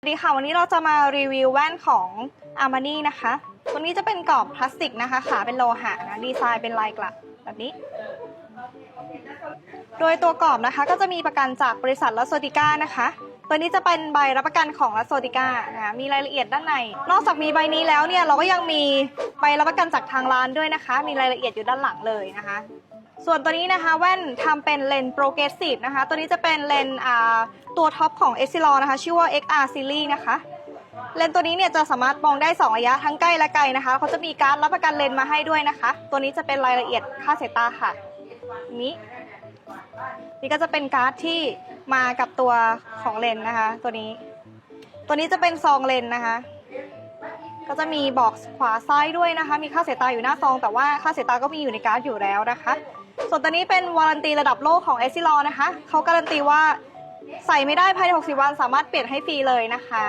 สวัสดีค่ะวันนี้เราจะมารีวิวแว่นของ Armani นะคะ ตัวนี้จะเป็นกรอบพลาสติกนะคะ ขาเป็นโลหะนะ ดีไซน์เป็นลายกลับ แบบนี้ โดยตัวกรอบนะคะก็จะมีประกันจากบริษัทลัสโซติก้านะคะ ตัวนี้จะเป็นใบรับประกันของลัสโซติก้านะคะมีรายละเอียดด้านใน นอกจากมีใบนี้แล้วเนี่ยเราก็ยังมีใบรับประกันจากทางร้านด้วยนะคะ มีรายละเอียดอยู่ด้านหลังเลยนะคะ ส่วนตัวนี้นะคะแว่นทำเป็นเลนส์โปรเกรสซีฟนะคะ ตัวนี้จะเป็นเลนส์ตัวท็อปของ e x i l o n นะคะ ชื่อว่า XR Series นะคะ เลนส์ตัวนี้เนี่ยจะสามารถมองได้ 2 ระยะทั้งใกล้และไกลนะคะเขาจะมีการดรับประกันเลนส์มาให้ด้วยนะคะ ตัวนี้จะเป็นรายละเอียดค่าสายตาค่ะ นี้ นี่ก็จะเป็นการ์ดที่มากับตัวของเลนส์นะคะ ตัวนี้ ตัวนี้จะเป็นซองเลนส์นะคะ ก็จะมีบอกขวาซ้ายด้วยนะคะ มีค่าสายตาอยู่หน้าซอง แต่ว่าค่าสายตาก็มีอยู่ในการ์ดอยู่แล้วนะคะ ส่วนตัวนี้เป็นวารันตีระดับโลกของเอซิลอนะคะเขาการันตีว่าใส่ไม่ได้ภายใน 60 วันสามารถเปลี่ยนให้ฟรีเลยนะคะ